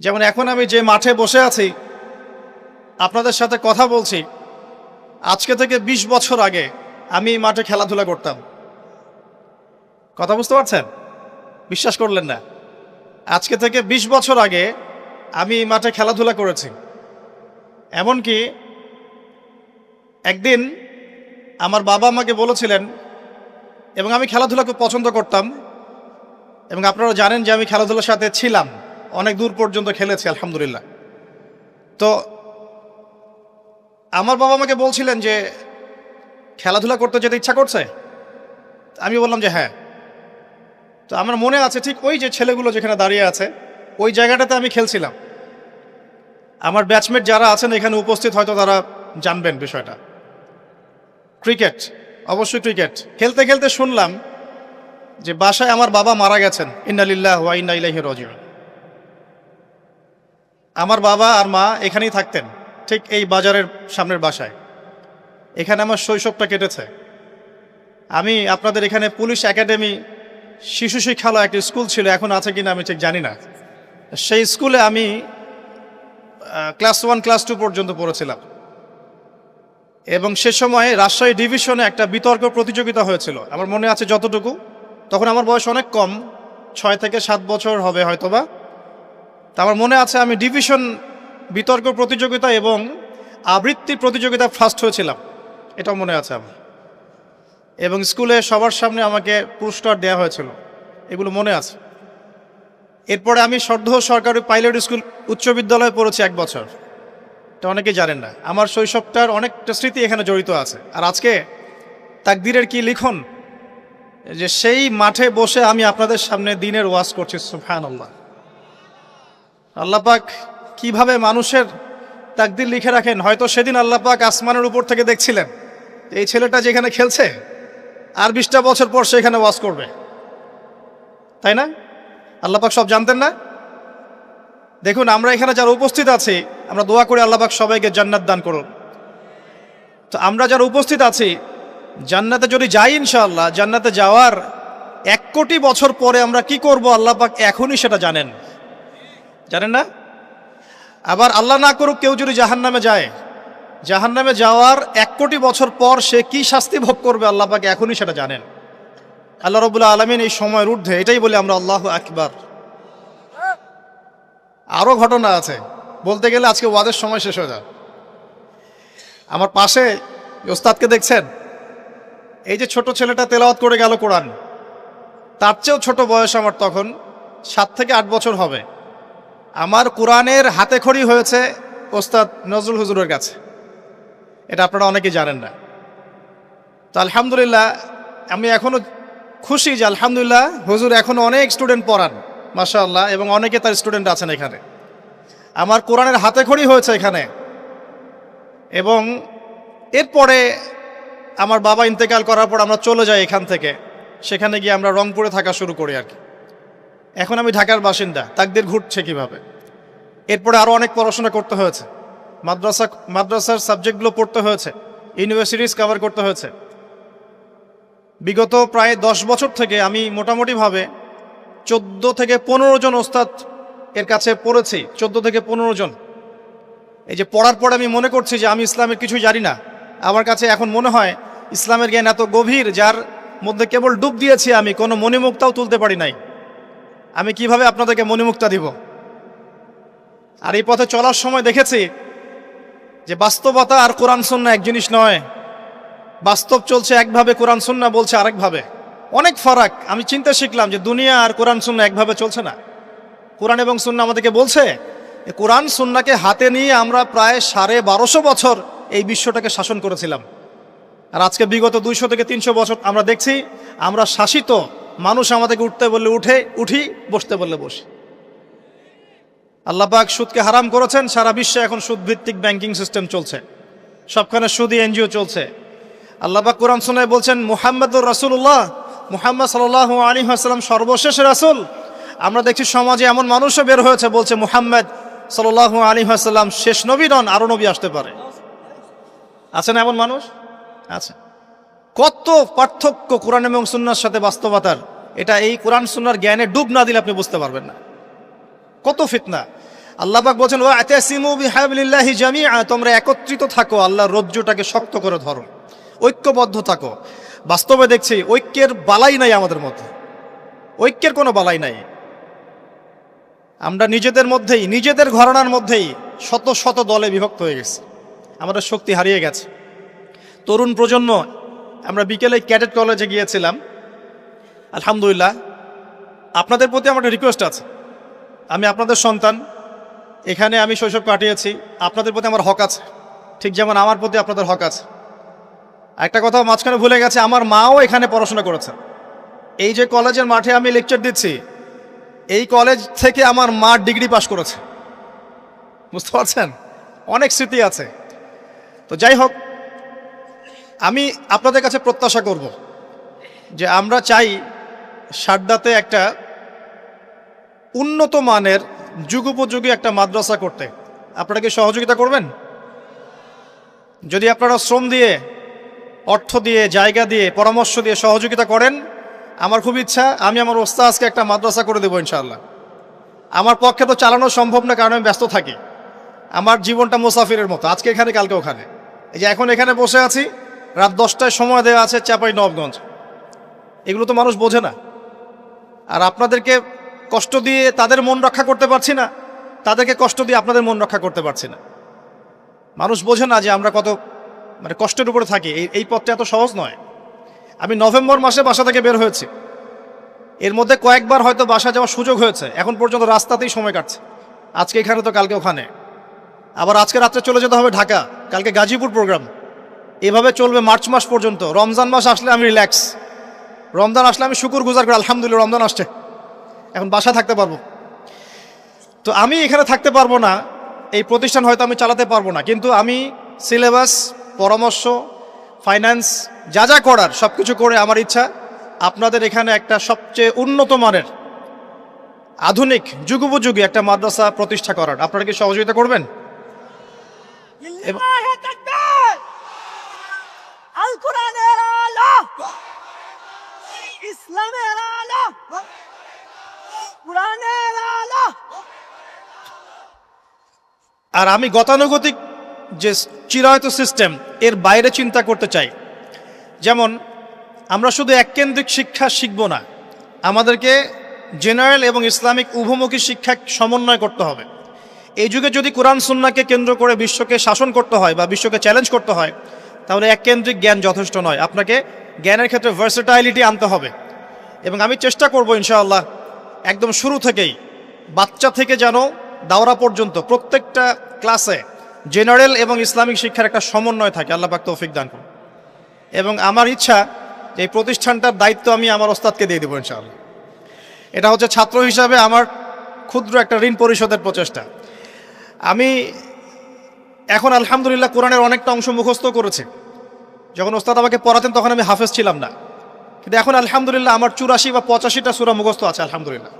যেমন এখন আমি যে মাঠে বসে আছি, আপনাদের সাথে কথা বলছি, আজকে থেকে ২০ বছর আগে আমি এই মাঠে খেলাধুলা করতাম। কথা বুঝতে পারছেন? বিশ্বাস করলেন না। আজকে থেকে ২০ বছর আগে আমি এই মাঠে খেলাধুলা করেছি। এমনকি একদিন আমার বাবা আমাকে বলেছিলেন, এবং আমি খেলাধুলা খুব পছন্দ করতাম, এবং আপনারা জানেন যে আমি খেলাধুলার সাথে ছিলাম। অনেক দূর পর্যন্ত খেলেছি, আলহামদুলিল্লাহ। তো আমার বাবা আমাকে বলছিলেন যে, খেলাধুলা করতে যেতে ইচ্ছা করছে? আমি বললাম যে হ্যাঁ। তো আমার মনে আছে ঠিক ওই যে ছেলেগুলো যেখানে দাঁড়িয়ে আছে, ওই জায়গাটাতে আমি খেলছিলাম। আমার ব্যাচমেট যারা আছেন এখানে উপস্থিত, হয়তো তারা জানবেন বিষয়টা। ক্রিকেট, অবশ্যই ক্রিকেট। খেলতে খেলতে শুনলাম যে বাসায় আমার বাবা মারা গেছেন। ইন্নালিল্লাহ ওয়া ইন্না ইলাইহি রাজিউন। আমার বাবা আর মা এখানেই থাকতেন, ঠিক এই বাজারের সামনের বাসায়। এখানে আমার শৈশবটা কেটেছে। আমি আপনাদের এখানে পুলিশ একাডেমি শিশু শিক্ষালয় একটা স্কুল ছিল, এখন আছে কিনা আমি ঠিক জানি না। সেই স্কুলে আমি ক্লাস ওয়ান, ক্লাস টু পর্যন্ত পড়েছিলাম। এবং সে সময় রাজশাহী ডিভিশনে একটা বিতর্ক প্রতিযোগিতা হয়েছিল। আমার মনে আছে যতটুকু, তখন আমার বয়স অনেক কম, ছয় থেকে সাত বছর হবে হয়তোবা। তা আমার মনে আছে আমি ডিভিশন, বিতর্ক প্রতিযোগিতা এবং আবৃত্তি প্রতিযোগিতা ফার্স্ট হয়েছিলাম। এটাও মনে আছে আমার। এবং স্কুলে সবার সামনে আমাকে পুরস্কার দেওয়া হয়েছিল। এগুলো মনে আছে। এরপরে আমি সর্ধ সরকারি পাইলট স্কুল, উচ্চ বিদ্যালয়ে পড়েছি এক বছর। এটা অনেকেই জানেন না। আমার শৈশবটার অনেকটা স্মৃতি এখানে জড়িত আছে। আর আজকে তাকদিরের কি লিখন? যে সেই মাঠে বসে আমি আপনাদের সামনে দিনের ওয়াজ করছি সুফান আল্লাহ আল্লাপাক কীভাবে মানুষের তাকদির লিখে রাখেন? হয়তো সেদিন আল্লাপাক আসমানের উপর থেকে দেখছিলেন এই ছেলেটা যেখানে খেলছে, আর বিশটা বছর পর সে এখানে ওয়াজ করবে। তাই না? আল্লাপাক সব জানতেন না? দেখুন, আমরা এখানে যারা উপস্থিত আছি, আমরা দোয়া করি আল্লাপাক সবাইকে জান্নাত দান করুন। তো আমরা যারা উপস্থিত আছি, জান্নাতে যদি যাই ইনশাআল্লাহ, জান্নাতে যাওয়ার এক কোটি বছর পরে আমরা কি করব? আল্লাপাক এখনই সেটা জানেন। জানেন না? আবার আল্লাহ না করুক কেউ যদি জাহান নামে যায় জাহান নামে যাওয়ার এক কোটি বছর পর সে কি শাস্তি ভোগ করবে আল্লাহ পাকে এখনই সেটা জানেন। আল্লাহ রবুল্লা আলমিন এই সময়ের ঊর্ধ্বে এটাই বলে আমরা আল্লাহ আকবার। আরও ঘটনা আছে, বলতে গেলে আজকে ওয়াদের সময় শেষ হয়ে যায়। আমার পাশে ওস্তাদকে দেখছেন? এই যে ছোট ছেলেটা তেলাওয়াত করে গেল কোরআন, তার চেয়েও ছোট বয়স আমার তখন সাত থেকে আট বছর হবে। আমার কোরআনের হাতে খড়ি হয়েছে ওস্তাদ নজরুল হুজুরের কাছে। এটা আপনারা অনেকেই জানেন না। তো আলহামদুলিল্লাহ, আমি এখনও খুশি যে আলহামদুলিল্লাহ হুজুর এখনও অনেক স্টুডেন্ট পড়ান, মাশাআল্লাহ, এবং অনেকে তার স্টুডেন্ট আছেন এখানে। আমার কোরআনের হাতে খড়ি হয়েছে এখানে। এবং এরপরে আমার বাবা ইন্তেকাল করার পর আমরা চলে যাই এখান থেকে। সেখানে গিয়ে আমরা রংপুরে থাকা শুরু করি আর কি। এখন আমি ঢাকার বাসিন্দা, তাকদের ঘুরছে কীভাবে? এরপরে আরও অনেক পড়াশোনা করতে হয়েছে। মাদ্রাসা, মাদ্রাসার সাবজেক্টগুলো পড়তে হয়েছে, ইউনিভার্সিটিস কভার করতে হয়েছে। বিগত প্রায় দশ বছর থেকে আমি মোটামুটিভাবে চোদ্দ থেকে পনেরো জন ওস্তাদ এর কাছে পড়েছি, চোদ্দ থেকে পনেরো জন। এই যে পড়ার পর আমি মনে করছি যে আমি ইসলামের কিছুই জানি না। আমার কাছে এখন মনে হয় ইসলামের জ্ঞান এত গভীর, যার মধ্যে কেবল ডুব দিয়েছি আমি, কোনো মণিমুক্তাও তুলতে পারি নাই। আমি কীভাবে আপনাদেরকে মণিমুক্তা দিব? আর এই পথে চলার সময় দেখেছি যে বাস্তবতা আর কোরআন সন্না এক জিনিস নয়। বাস্তব চলছে একভাবে, কোরআন সুন্না বলছে আরেকভাবে। অনেক ফারাক, আমি চিন্তা শিখলাম যে দুনিয়া আর কোরআন সুন্না একভাবে চলছে না। কোরআন এবং সুন্না আমাদেরকে বলছে কোরআন সুন্নাকে হাতে নিয়ে আমরা প্রায় সাড়ে বারোশো বছর এই বিশ্বটাকে শাসন করেছিলাম। আর আজকে বিগত দুইশো থেকে তিনশো বছর আমরা দেখছি, আমরা শাসিত মানুষ আমাদেরকে উঠতে বললে উঠে, উঠি, বসতে বললে বসি। আল্লাপাক সুদকে হারাম করেছেন, সারা বিশ্বে এখন সুদ ভিত্তিক ব্যাংকিং সিস্টেম চলছে। সবখানে সুদি এনজিও চলছে। আল্লাপাক কোরআন শোনায় বলছেন, মুহাম্মদুর রাসুল্লাহ মুহাম্মদ সাল আলী আসসালাম সর্বশেষ রাসুল। আমরা দেখছি সমাজে এমন মানুষও বের হয়েছে, বলছে, মুহাম্মদ সাল আলী আসাল্লাম শেষ নবী নন, আরও নবী আসতে পারে। আছেন এমন মানুষ? আচ্ছা কত পার্থক্য কোরআন এবং সুন্নার সাথে বাস্তবতার? এটা এই কোরআন সুন্নার জ্ঞানে ডুব না দিলে আপনি বুঝতে পারবেন না। কত ফিতনা। আল্লাহ পাক বলছেন তোমরা একত্রিত থাকো, আল্লাহর রজ্জুটাকে শক্ত করে ধরো। ঐক্যবদ্ধ থাকো। বাস্তবে দেখছি, ঐক্যের বালাই নাই আমাদের মধ্যে। ঐক্যের কোনো বালাই নাই। আমরা নিজেদের মধ্যেই, নিজেদের ঘরানার মধ্যেই শত শত দলে বিভক্ত হয়ে গেছি। আমাদের শক্তি হারিয়ে গেছে। তরুণ প্রজন্ম আমরা বিকেলে ক্যাডেট কলেজে গিয়েছিলাম। আলহামদুলিল্লাহ, আপনাদের প্রতি আমার একটা রিকোয়েস্ট আছে। আমি আপনাদের সন্তান, এখানে আমি শৈশব কাটিয়েছি, আপনাদের প্রতি আমার হক আছে। ঠিক যেমন আমার প্রতি আপনাদের হক আছে। একটা কথা মাঝখানে ভুলে গেছে, আমার মাও এখানে পড়াশোনা করেছে। এই যে কলেজের মাঠে আমি লেকচার দিচ্ছি, এই কলেজ থেকে আমার মা ডিগ্রি পাশ করেছে। বুঝতে পারছেন? অনেক স্মৃতি আছে। তো যাই হোক আমি আপনাদের কাছে প্রত্যাশা করব যে আমরা চাই সারদাতে একটা উন্নত মানের, যুগোপযোগী একটা মাদ্রাসা করতে। আপনারা কি সহযোগিতা করবেন? যদি আপনারা শ্রম দিয়ে, অর্থ দিয়ে, জায়গা দিয়ে, পরামর্শ দিয়ে সহযোগিতা করেন, আমার খুব ইচ্ছা, আমি আমার ওস্তাজকে একটা মাদ্রাসা করে দেবো ইনশাআল্লাহ। আমার পক্ষে তো চালানো সম্ভব না, কারণ আমি ব্যস্ত থাকি। আমার জীবনটা মুসাফিরের মতো, আজকে এখানে, কালকে ওখানে। এই যে এখন এখানে বসে আছি রাত দশটায় সময় দেওয়া আছে চাপাই নবগঞ্জ এগুলো তো মানুষ বোঝে না। আর আপনাদেরকে কষ্ট দিয়ে তাদের মন রক্ষা করতে পারছি না, তাদেরকে কষ্ট দিয়ে আপনাদের মন রক্ষা করতে পারছি না। মানুষ বোঝে না যে আমরা কত মানে কষ্টের উপরে থাকি। এই এই পথটা এত সহজ নয়। আমি নভেম্বর মাসে বাসা থেকে বের হয়েছি। এর মধ্যে কয়েকবার হয়তো বাসা যাওয়ার সুযোগ হয়েছে। এখন পর্যন্ত রাস্তাতেই সময় কাটছে। আজকে এখানে তো কালকে ওখানে। আবার আজকে রাত্রে চলে যেতে হবে ঢাকা। কালকে গাজীপুর প্রোগ্রাম। এভাবে চলবে মার্চ মাস পর্যন্ত। রমজান মাস আসলে আমি রিল্যাক্স রমজান আসলে আমি শুকুর গুজার করি আলহামদুলিল্লাহ রমজান আসছে। এখন বাসা থাকতে পারব। তো আমি এখানে থাকতে পারব না, এই প্রতিষ্ঠান হয়তো আমি চালাতে পারব না। কিন্তু আমি সিলেবাস পরামর্শ ফাইন্যান্স যা যা করার সব কিছু করে আমার ইচ্ছা, আপনাদের এখানে একটা সবচেয়ে উন্নত মানের, আধুনিক, যুগোপযোগী একটা মাদ্রাসা প্রতিষ্ঠা করার। আপনারা কি সহযোগিতা করবেন? কোরআনের ইসলামের কোরআনের আর আমি গতানুগতিক যে চিরায়ত সিস্টেম, এর বাইরে চিন্তা করতে চাই। যেমন, আমরা শুধু এককেন্দ্রিক শিক্ষা শিখব না, আমাদেরকে জেনারেল এবং ইসলামিক উভমুখী শিক্ষা সমন্বয় করতে হবে। এই যুগে যদি কোরআন সুন্নাকে কেন্দ্র করে বিশ্বকে শাসন করতে হয় বা বিশ্বকে চ্যালেঞ্জ করতে হয় তাহলে এককেন্দ্রিক জ্ঞান যথেষ্ট নয়। আপনাকে জ্ঞানের ক্ষেত্রে ভার্সেটাইলিটি আনতে হবে। এবং আমি চেষ্টা করব ইনশাআল্লাহ একদম শুরু থেকেই, বাচ্চা থেকে যেন দাওরা পর্যন্ত প্রত্যেকটা ক্লাসে জেনারেল এবং ইসলামিক শিক্ষার একটা সমন্বয় থাকে। আল্লাহ পাক তৌফিক দান করুন। এবং আমার ইচ্ছা যে এই প্রতিষ্ঠানটার দায়িত্ব আমি আমার ওস্তাদকে দিয়ে দেবো ইনশাআল্লাহ। এটা হচ্ছে ছাত্র হিসাবে আমার ক্ষুদ্র একটা ঋণ পরিশোধের প্রচেষ্টা। আমি এখন আলহামদুলিল্লাহ কোরআনের অনেকটা অংশ মুখস্থ করেছি। যখন ওস্তাদ আমাকে পড়াতেন, তখন আমি হাফেজ ছিলাম না। কিন্তু এখন আলহামদুলিল্লাহ আমার চুরাশি বা পঁচাশিটা সুরা মুখস্থ আছে, আলহামদুলিল্লাহ।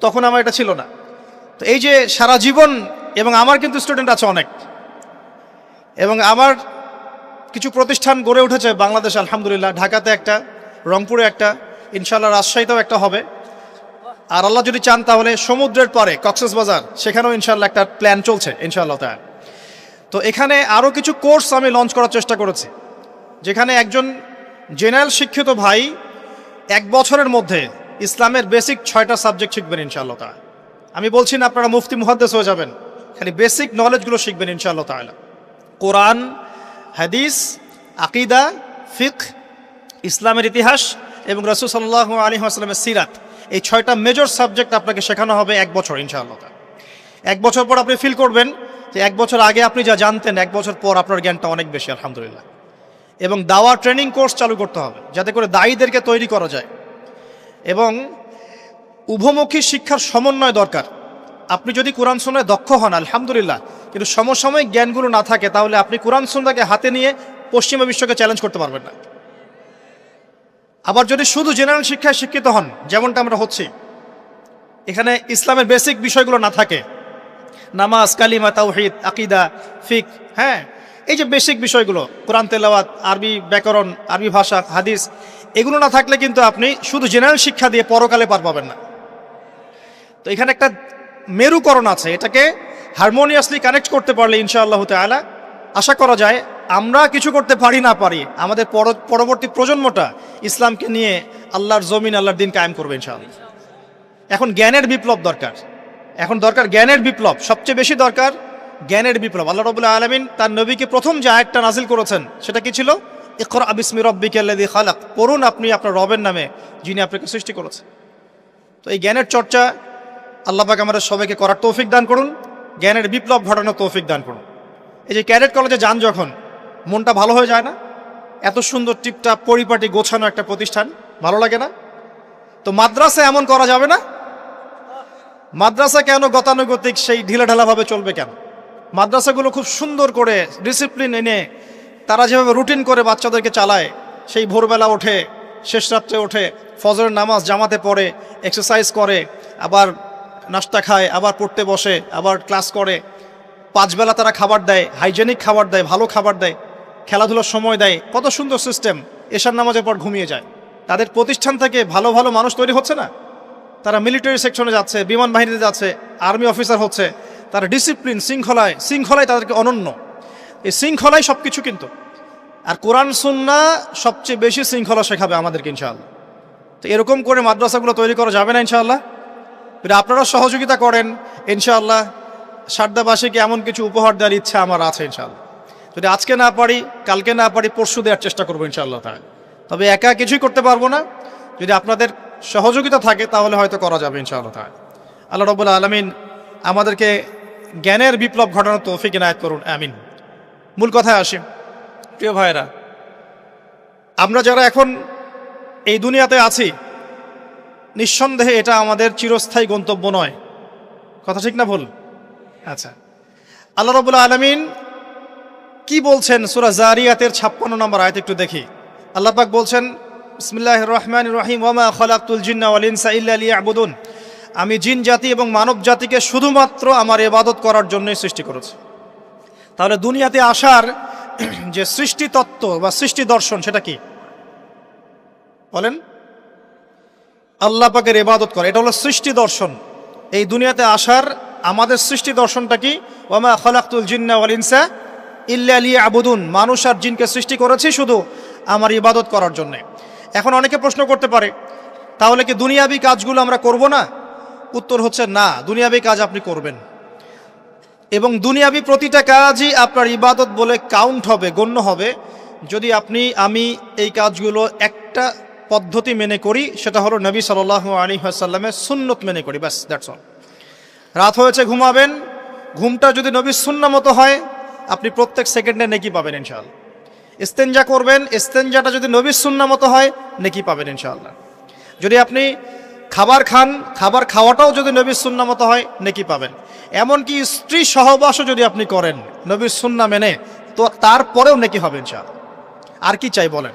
তখন আমার এটা ছিল না। তো এই যে সারা জীবন এবং আমার কিন্তু স্টুডেন্ট আছে অনেক। এবং আমার কিছু প্রতিষ্ঠান গড়ে উঠেছে বাংলাদেশ, আলহামদুলিল্লাহ। ঢাকাতে একটা, রংপুরে একটা ইনশাল্লাহ রাজশাহীতেও একটা হবে। আর আল্লাহ যদি চান তাহলে সমুদ্রের পরে কক্সেস বাজার, সেখানেও ইনশাল্লাহ একটা প্ল্যান চলছে, ইনশাআল্লাহ তো এখানে আরও কিছু কোর্স আমি লঞ্চ করার চেষ্টা করেছি। যেখানে একজন জেনারেল শিক্ষিত ভাই এক বছরের মধ্যে ইসলামের বেসিক ছয়টা সাবজেক্ট শিখবেন ইনশাআল্লাহ আমি বলছি না আপনারা মুফতি, মুহাদ্দেস হয়ে যাবেন, খালি বেসিক নলেজগুলো শিখবেন ইনশাআল্লাহ তাআলা। কোরআন, হাদিস, আকিদা ফিক ইসলামের ইতিহাস এবং রসুল সাল্লাহ আলী আসলামের সিরাত, এই ছয়টা মেজর সাবজেক্ট আপনাকে শেখানো হবে এক বছর ইনশাআল্লাহ। এক বছর পর আপনি ফিল করবেন যে এক বছর আগে আপনি যা জানতেন, এক বছর পর আপনার জ্ঞানটা অনেক বেশি, আলহামদুলিল্লাহ। এবং দাওয়া ট্রেনিং কোর্স চালু করতে হবে, যাতে করে দায়ীদেরকে তৈরি করা যায়। এবং উভমুখী শিক্ষার সমন্বয় দরকার। আপনি যদি কোরআন সুন্নায় দক্ষ হন, আলহামদুলিল্লাহ, কিন্তু সমসাময়িক জ্ঞানগুলো না থাকে, তাহলে আপনি কোরআন সুন্নাকে হাতে নিয়ে পশ্চিমা বিশ্বকে চ্যালেঞ্জ করতে পারবেন না। আবার যদি শুধু জেনারেল শিক্ষায় শিক্ষিত হন, যেমনটা আমরা হচ্ছি, এখানে ইসলামের বেসিক বিষয়গুলো না থাকে, নামাজ, কালিমা, তাওহিদ, আকিদা, ফিক হ্যাঁ এই যে বেসিক বিষয়গুলো, কোরআন তেলাওয়াত, আরবি ব্যাকরণ, আরবি ভাষা, হাদিস, এগুলো না থাকলে কিন্তু আপনি শুধু জেনারেল শিক্ষা দিয়ে পরকালে পার পাবেন না। তো এখানে একটা মেরুকরণ আছে, এটাকে হারমোনিয়াসলি কানেক্ট করতে পারলে ইনশাআল্লাহ তাআলা আশা করা যায় আমরা কিছু করতে পারি না পারি, আমাদের পর- পরবর্তী প্রজন্মটা ইসলামকে নিয়ে আল্লাহর জমিন, আল্লাহর দিন কায়েম করবে ইনশাআল্লাহ। এখন জ্ঞানের বিপ্লব দরকার। এখন দরকার জ্ঞানের বিপ্লব, সবচেয়ে বেশি দরকার জ্ঞানের বিপ্লব। আল্লাহ রবুল্লাহ আলমিন তার নবীকে প্রথম যে আয়াতটা নাজিল করেছেন, সেটা কি ছিল? ইকর আবিসমি রব্বিকে আল্লাদি খালাক। পড়ুন আপনি আপনার রবের নামে, যিনি আপনাকে সৃষ্টি করেছেন। তো এই জ্ঞানের চর্চা আল্লাহ পাক আমাদের সবাইকে করার তৌফিক দান করুন, জ্ঞানের বিপ্লব ঘটানোর তৌফিক দান করুন। এই যে ক্যাডেট কলেজে যান যখন, মনটা ভালো হয়ে যায় না? এত সুন্দর টিপটাপ পরিপাটি গোছানো একটা প্রতিষ্ঠান, ভালো লাগে না? তো মাদ্রাসা এমন করা যাবে না? মাদ্রাসা কেন গতানুগতিক, সেই ঢিলাঢালাভাবে চলবে কেন? মাদ্রাসাগুলো খুব সুন্দর করে ডিসিপ্লিন এনে তারা যেভাবে রুটিন করে বাচ্চাদেরকে চালায়, সেই ভোরবেলা ওঠে, শেষ রাত্রে ওঠে, ফজরের নামাজ জামাতে পড়ে এক্সারসাইজ করে, আবার নাস্তা খায়, আবার পড়তে বসে, আবার ক্লাস করে। পাঁচবেলা তারা খাবার দেয় হাইজেনিক খাবার দেয়, ভালো খাবার দেয়, খেলাধুলার সময় দেয়। কত সুন্দর সিস্টেম এশার নামাজের পর ঘুমিয়ে যায়। তাদের প্রতিষ্ঠান থেকে ভালো ভালো মানুষ তৈরি হচ্ছে না? তারা মিলিটারি সেকশনে যাচ্ছে, বিমান বাহিনীতে যাচ্ছে আর্মি অফিসার হচ্ছে। তারা ডিসিপ্লিন শৃঙ্খলায় শৃঙ্খলায় তাদেরকে অনন্য। এই শৃঙ্খলাই সব কিছু কিন্তু। আর কোরআন, সুন্না সবচেয়ে বেশি শৃঙ্খলা শেখাবে আমাদেরকে, ইনশাআল্লাহ। তো এরকম করে মাদ্রাসাগুলো তৈরি করা যাবে না, ইনশাআল্লাহ। আপনারা সহযোগিতা করেন, ইনশাআল্লাহ। সারদাবাসীকে এমন কিছু উপহার দেওয়ার ইচ্ছা আমার আছে, ইনশাআল্লাহ। যদি আজকে না পারি, কালকে না পারি, পরশু দেওয়ার চেষ্টা করব, ইনশাআল্লাহ তাহলে। তবে একা কিছুই করতে পারব না। যদি আপনাদের সহযোগিতা থাকে, তাহলে হয়তো করা যাবে, ইনশাআল্লাহ তাহলে। আল্লাহ রবুল্লা আলমিন আমাদেরকে জ্ঞানের বিপ্লব ঘটানোর তৌফিক এনায়ত করুন আমিন। মূল কথায় আসি। প্রিয় ভাইরা আমরা যারা এখন এই দুনিয়াতে আছি নিঃসন্দেহে এটা আমাদের চিরস্থায়ী গন্তব্য নয়। কথা ঠিক না ভুল? আচ্ছা। আল্লাহ রবুল্লা আলমিন কি বলছেন সুরা জারিয়াতের ছাপ্পান্ন নম্বর আয়ত একটু দেখি। আল্লাহ পাক বলছেন বিসমিল্লাহ রহমান রহিম ওমা খলাকুল জিন্না ইল্লা লিয়াবুদুন। আমি জিন জাতি এবং মানব জাতিকে শুধুমাত্র আমার ইবাদত করার জন্যই সৃষ্টি করেছি। তাহলে দুনিয়াতে আসার যে সৃষ্টি তত্ত্ব বা সৃষ্টি দর্শন সেটা কি? বলেন। আল্লাহ পাকের ইবাদত করে, এটা হলো সৃষ্টি দর্শন। এই দুনিয়াতে আসার আমাদের সৃষ্টি দর্শনটা কি? ওমা খলাকুল জিন্না ওয়াল ইনসা ইল্লা লিয়া আবুদুন মানুষ আর জিনকে সৃষ্টি করেছি শুধু আমার ইবাদত করার জন্যে। এখন অনেকে প্রশ্ন করতে পারে, তাহলে কি দুনিয়াবি কাজগুলো আমরা করব না? উত্তর হচ্ছে না, দুনিয়াবি কাজ আপনি করবেন। এবং দুনিয়াবি প্রতিটা কাজই আপনার ইবাদত বলে কাউন্ট হবে, গণ্য হবে। যদি আপনি, আমি এই কাজগুলো একটা পদ্ধতি মেনে করি, সেটা হলো নবী সাল আলী আসাল্লামের সুন্নত মেনে করি, ব্যাস দ্যাটস অল রাত হয়েছে, ঘুমাবেন। ঘুমটা যদি নবীর সুন্না মতো হয়, আপনি প্রত্যেক সেকেন্ডে নেকি পাবেন ইনশাআল্লাহ। ইস্তেঞ্জা করবেন ইস্তেঞ্জাটা যদি নবীর সুন্না মতো হয়, নেকি পাবেন ইনশাআল্লাহ। যদি আপনি খাবার খান, খাবার খাওয়াটাও যদি নবীর সুন্না মতো হয়, নেকি পাবেন। এমনকি স্ত্রী সহবাসও যদি আপনি করেন, নবীর সুন্না মেনে, তো তারপরেও নেকি হবে ইনশাআল্লাহ। আর কি চাই বলেন?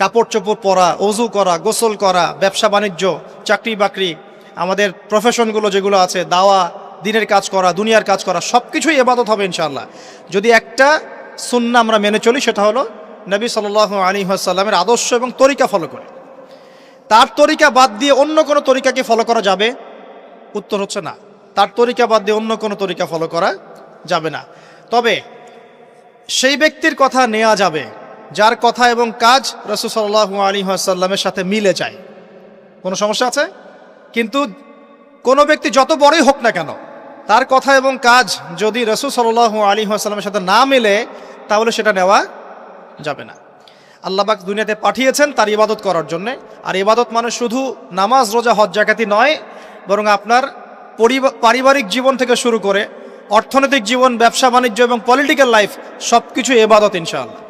কাপড় চোপড় পরা, অজু করা, গোসল করা, ব্যবসা, বাণিজ্য, চাকরি বাকরি, আমাদের প্রফেশনগুলো যেগুলো আছে, দাওয়া, দিনের কাজ করা, দুনিয়ার কাজ করা সব কিছুই এবাদত হবে ইনশাল্লাহ যদি একটা সুন্না আমরা মেনে চলি, সেটা হলো নবী সাল আলী সাল্লামের আদর্শ এবং তরিকা ফলো করে। তার তরিকা বাদ দিয়ে অন্য কোনো তরিকাকে ফলো করা যাবে? উত্তর হচ্ছে না। তার তরিকা বাদ দিয়ে অন্য কোনো তরিকা ফলো করা যাবে না। তবে সেই ব্যক্তির কথা নেওয়া যাবে, যার কথা এবং কাজ রসুল সাল্লাহ আলী সাল্লামের সাথে মিলে যায়। কোনো সমস্যা আছে? কিন্তু কোনো ব্যক্তি যত বড়ই হোক না কেন, তার কথা এবং কাজ যদি রসুল সাল্লাহ আলী সাল্লামের সাথে না মেলে, তাহলে সেটা নেওয়া যাবে না। আল্লাহবাক দুনিয়াতে পাঠিয়েছেন তার ইবাদত করার জন্য। আর ইবাদত মানে শুধু নামাজ, রোজা, হজ, জাকাতি নয়, বরং আপনার পারিবারিক জীবন থেকে শুরু করে অর্থনৈতিক জীবন, ব্যবসা, বাণিজ্য এবং পলিটিক্যাল লাইফ সব কিছু এবাদত ইনশাআল্লাহ।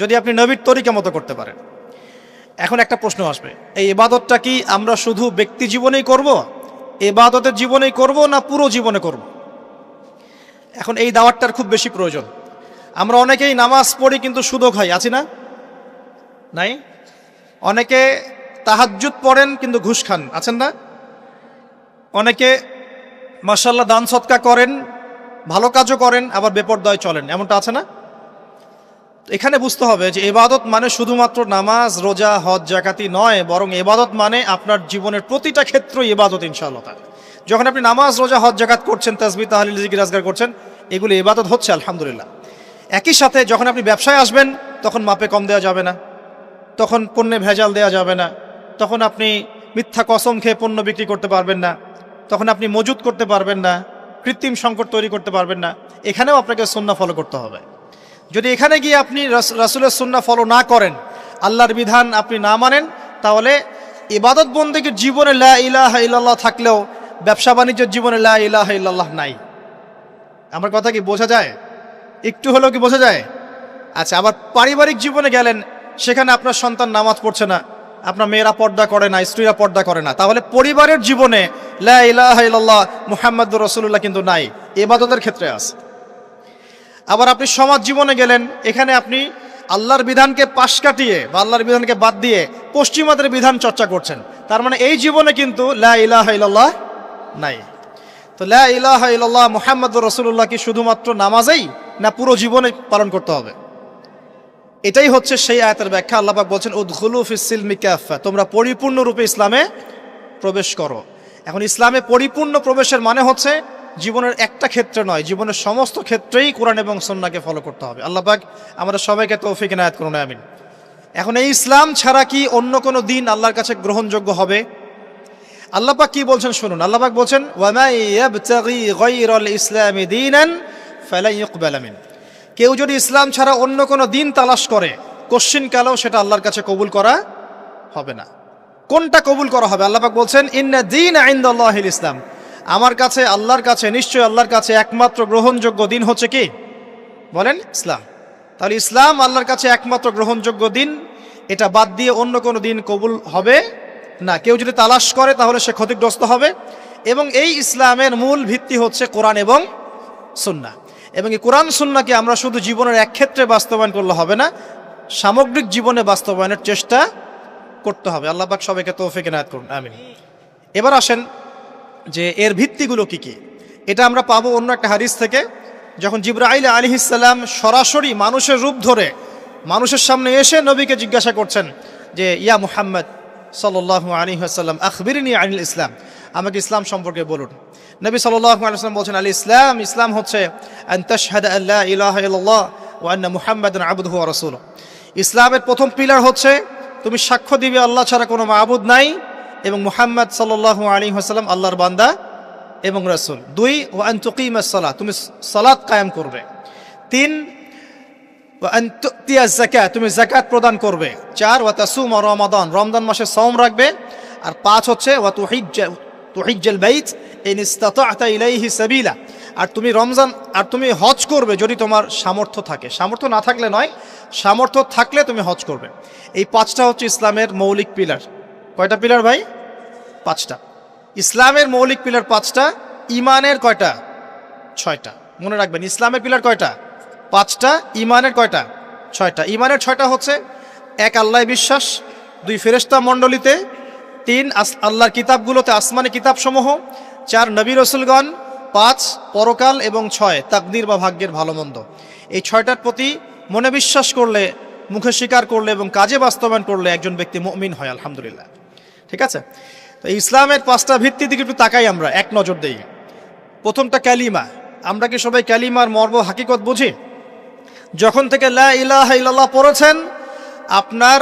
যদি আপনি নবীর তরিকা মতো করতে পারেন। এখন একটা প্রশ্ন আসবে, এই ইবাদতটা কি আমরা শুধু ব্যক্তি জীবনেই করব এবাদতের জীবনেই করব, না পুরো জীবনে করব? এখন এই দাওয়াতটার খুব বেশি প্রয়োজন। আমরা অনেকেই নামাজ পড়ি কিন্তু সুদক হয় আছি না? নাই? অনেকে তাহাজ্জুদ পড়েন কিন্তু ঘুষ খান, আছেন না? অনেকে মাসাল্লাহ দান সৎকা করেন, ভালো কাজও করেন, আবার বেপরদয় চলেন, এমনটা আছে না? এখানে বুঝতে হবে যে এবাদত মানে শুধুমাত্র নামাজ, রোজা, হজ, জাকাতি নয়, বরং এবাদত মানে আপনার জীবনের প্রতিটা ক্ষেত্র এবাদত ইনশাআল্লাহ। যখন আপনি নামাজ, রোজা, হজ, জাকাত করছেন তাসবি তাহলিল জিকির আজগার করছেন, এগুলো এবাদত হচ্ছে, আলহামদুলিল্লাহ। একই সাথে যখন আপনি ব্যবসায় আসবেন, তখন মাপে কম দেওয়া যাবে না। তখন পণ্যে ভেজাল দেওয়া যাবে না। তখন আপনি মিথ্যা কসম খেয়ে পণ্য বিক্রি করতে পারবেন না। তখন আপনি মজুত করতে পারবেন না। কৃত্রিম সংকট তৈরি করতে পারবেন না। এখানেও আপনাকে সুন্না ফলো করতে হবে। যদি এখানে গিয়ে আপনি রাসুলের সুন্না ফলো না করেন, আল্লাহর বিধান আপনি না মানেন, তাহলে ইবাদত বন্দীকে জীবনে লা ইলাহা ইল্লাল্লাহ থাকলেও ব্যবসা বাণিজ্যের জীবনে লা ইলাহা ইল্লাল্লাহ নাই। আমার কথা কি বোঝা যায়? একটু হলেও কি বোঝা যায়? আচ্ছা আবার পারিবারিক জীবনে গেলেন সেখানে আপনার সন্তান নামাজ পড়ছে না, আপনার মেয়েরা পর্দা করে না, স্ত্রীরা পর্দা করে না। তাহলে পরিবারের জীবনে লা ইলাহা ইল্লাল্লাহ মুহাম্মাদুর রাসূলুল্লাহ কিন্তু নাই, ইবাদতের ক্ষেত্রে আছে। আবার আপনি সমাজ জীবনে গেলেন, এখানে আপনি আল্লাহর বিধানকে পাশ কাটিয়ে বা আল্লাহর বিধানকে বাদ দিয়ে পশ্চিমাদের বিধান চর্চা করছেন। তার মানে এই জীবনে কিন্তু লা ইলাহা ইল্লাল্লাহ নাই। তো লা ইলাহা ইল্লাল্লাহ মুহাম্মাদুর রাসূলুল্লাহ কি শুধুমাত্র নামাজেই না পুরো জীবনে পালন করতে হবে? এটাই হচ্ছে সেই আয়াতের ব্যাখ্যা। আল্লাহ পাক বলছেন, উদখুলু ফিসিলমি কাফা তোমরা পরিপূর্ণরূপে ইসলামে প্রবেশ করো। এখন ইসলামে পরিপূর্ণ প্রবেশের মানে হচ্ছে জীবনের একটা ক্ষেত্রে নয়, জীবনের সমস্ত ক্ষেত্রেই কোরআন এবং সন্নাকে ফলো করতে হবে। আল্লাহ পাক আমাদের সবাইকে তৌফিক এনায়াত করুন, আমিন। এখন এই ইসলাম ছাড়া কি অন্য কোনো দিন আল্লাহর কাছে গ্রহণযোগ্য হবে? আল্লাহ পাক কি বলছেন শুনুন। আল্লাহ পাক বলছেন ইসলামি মিন। কেউ যদি ইসলাম ছাড়া অন্য কোনো দিন তালাশ করে, কোশ্চিন কালেও সেটা আল্লাহর কাছে কবুল করা হবে না? কোনটা কবুল করা হবে? আল্লাহ পাক বলছেন, ইন্না দিন আইন্দাল্লাহিল ইসলাম। আমার কাছে, আল্লাহর কাছে, নিশ্চয়ই আল্লাহর কাছে একমাত্র গ্রহণযোগ্য দিন হচ্ছে কি? বলেন, ইসলাম। তাহলে ইসলাম আল্লাহর কাছে একমাত্র গ্রহণযোগ্য দিন, এটা বাদ দিয়ে অন্য কোনো দিন কবুল হবে না। কেউ যদি তালাশ করে, তাহলে সে ক্ষতিগ্রস্ত হবে। এবং এই ইসলামের মূল ভিত্তি হচ্ছে কোরআন এবং সুন্না এবং এই কোরআন সুন্নাকে আমরা শুধু জীবনের এক ক্ষেত্রে বাস্তবায়ন করলে হবে না, সামগ্রিক জীবনে বাস্তবায়নের চেষ্টা করতে হবে। আল্লাহ পাক সবাইকে তৌফিক এনায়াত করুন, আমিন। এবার আসেন যে এর ভিত্তিগুলো কি কি? এটা আমরা পাবো অন্য একটা হাদিস থেকে, যখন জিব্রাইল আলিহিসাল্লাম সরাসরি মানুষের রূপ ধরে, মানুষের সামনে এসে নবীকে জিজ্ঞাসা করছেন যে, ইয়া মুহাম্মদ সাল্লাহ আলী আসাল্লাম আখবিরিনী আনিল ইসলাম। আমাকে ইসলাম সম্পর্কে বলুন। নবী সাল্লাহ আলাইসলাম বলছেন, আলী ইসলাম ইসলাম হচ্ছে আন্তাশহাদ আল্লাহ ইলাহ ও রসুল ইসলামের প্রথম পিলার হচ্ছে, তুমি সাক্ষ্য দিবে, আল্লাহ ছাড়া কোনো মাবুদ নাই এবং মুহাম্মদ সাল্লাহ আলী হাসাল্লাম আল্লাহর বান্দা এবং রসুল। দুই ও আন্তকিম সালাহ তুমি সালাত কায়েম করবে। তিন জাকাত তুমি জাকাত প্রদান করবে। চার, ওয়া তাসুম রমাদান, রমজান মাসে সওম রাখবে। আর পাঁচ হচ্ছে, ওয়া তুহিজ্জা, তুহিজ্জাল বাইত ইসতাতা'তা ইলাইহি সাবিলা। আর তুমি রমজান, আর তুমি হজ করবে যদি তোমার সামর্থ্য থাকে। সামর্থ্য না থাকলে নয়, সামর্থ্য থাকলে তুমি হজ করবে। এই পাঁচটা হচ্ছে ইসলামের মৌলিক পিলার। কয়টা পিলার ভাই? পাঁচটা। ইসলামের মৌলিক পিলার পাঁচটা, ইমানের কয়টা? ছয়টা। মনে রাখবেন, ইসলামের পিলার কয়টা? পাঁচটা ইমানের কয়টা? ছয়টা। ইমানের ছয়টা হচ্ছে, এক আল্লাহ বিশ্বাস, দুই ফেরেস্তা মণ্ডলীতে, তিন আল্লাহর কিতাবগুলোতে আসমানি কিতাবসমূহ, চার নবী রসুলগণ, পাঁচ পরকাল এবং ছয় তাকদির বা ভাগ্যের ভালো মন্দ। এই ছয়টার প্রতি মনে বিশ্বাস করলে, মুখে স্বীকার করলে এবং কাজে বাস্তবায়ন করলে একজন ব্যক্তি মমিন হয়, আলহামদুলিল্লাহ। ঠিক আছে? তো ইসলামের পাঁচটা ভিত্তি দিকে একটু তাকাই আমরা, এক নজর দিই। প্রথমটা ক্যালিমা। আমরা কি সবাই ক্যালিমার মর্ম হাকিকত বুঝি? যখন থেকে লা ইলাহা ইল্লাল্লাহ পড়েছেন, আপনার,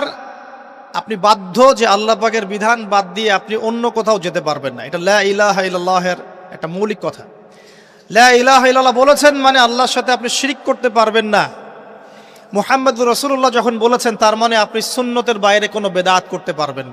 আপনি বাধ্য যে আল্লাহ পাকের বিধান বাদ দিয়ে আপনি অন্য কোথাও যেতে পারবেন না। এটা লা ইলাহা ইল্লাল্লাহের একটা মৌলিক কথা। লা ইলাহা ইল্লাল্লাহ বলেছেন মানে আল্লাহর সাথে আপনি শিরিক করতে পারবেন না। মোহাম্মদ রসুল্লাহ যখন বলেছেন, তার মানে আপনি সুন্নতের বাইরে কোনো বেদাত করতে পারবেন